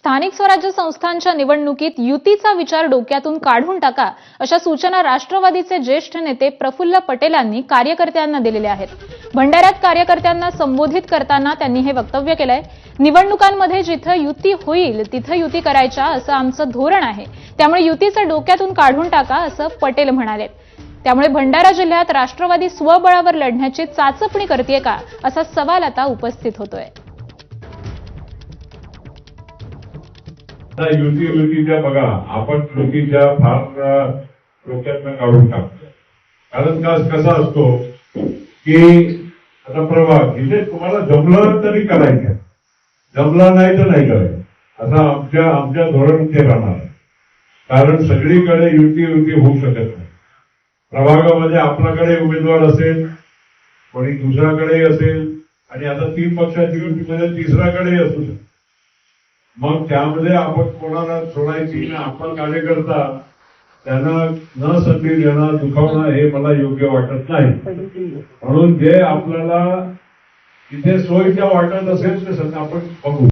स्थानिक स्वराज्य संस्थांच्या निवडणुकीत युतीचा विचार डोक्यातून काढून टाका अशा सूचना राष्ट्रवादीचे ज्येष्ठ नेते प्रफुल्ल पटेलांनी कार्यकर्त्यांना दिलेल्या आहेत. भंडाऱ्यात कार्यकर्त्यांना संबोधित करताना त्यांनी हे वक्तव्य केलंय निवडणुकांमध्ये जिथं युती होईल तिथं युती करायच्या असं आमचं धोरण आहे. त्यामुळे युतीचं डोक्यातून काढून टाका असं पटेल म्हणाले. त्यामुळे भंडारा जिल्ह्यात राष्ट्रवादी स्वबळावर लढण्याची चाचपणी करते का असा सवाल आता उपस्थित होतोय. आता युती युतीच्या बघा. आपण युतीच्या फार डोक्यातनं काढून टाकतो कारण का कसा असतो की आता प्रभाग इथे तुम्हाला जमलं तरी करायचं जमला नाही तर नाही करायचं. असं आमच्या आमच्या धोरण ते राहणार कारण सगळीकडे युती युती होऊ शकत नाही. प्रभागामध्ये आपल्याकडे उमेदवार असेल कोणी दुसऱ्याकडे असेल आणि आता तीन पक्षाची युतीमध्ये तिसऱ्याकडे असू शकतो. मग त्यामध्ये आपण कोणाला सोडायची ना आपण कार्यकर्ता त्यांना न संधी देणं दुखावणं हे मला योग्य वाटत नाही. म्हणून जे आपल्याला तिथे सोयीच्या वाटत असेल ते सध्या आपण बघू.